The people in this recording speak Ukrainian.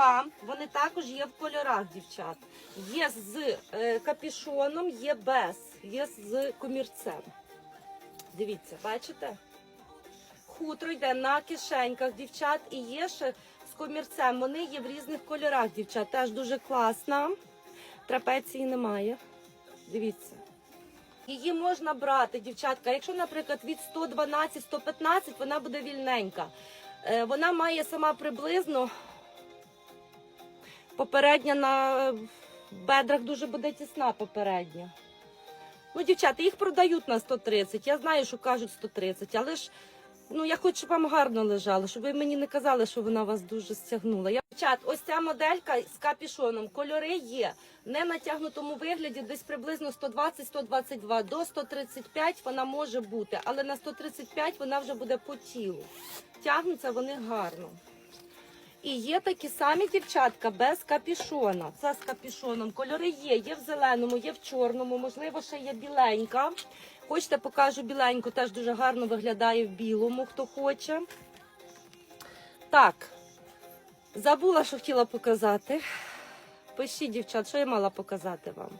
чулкам. Вони також є в кольорах, дівчат. Є з е, капішоном, є без, є з комірцем. Дивіться, бачите? Хутро йде на кишеньках, дівчат, і є ще з комірцем. Вони є в різних кольорах, дівчат. Теж дуже класна. Трапеції немає. Дивіться. Її можна брати, дівчатка. Якщо, наприклад, від 112-115, вона буде вільненька. Е, Вона має сама приблизно попередня на бедрах дуже буде тісна попередня. Ну, дівчата, їх продають на 130. Я знаю, що кажуть 130, але ж ну я хочу, щоб вам гарно лежало, щоб ви мені не казали, що вона вас дуже стягнула. Я дівчат, ось ця моделька з капішоном. Кольори є не натягнутому вигляді, десь приблизно 120-122 до 135 вона може бути, але на 135 вона вже буде по тілу. Тягнуться вони гарно. І є такі самі дівчатка без капішона. Це з капішоном. Кольори є, є в зеленому, є в чорному, можливо, ще є біленька. Хочете, покажу біленьку, теж дуже гарно виглядає в білому, хто хоче. Так, забула, що хотіла показати. Пишіть, дівчат, що я мала показати вам.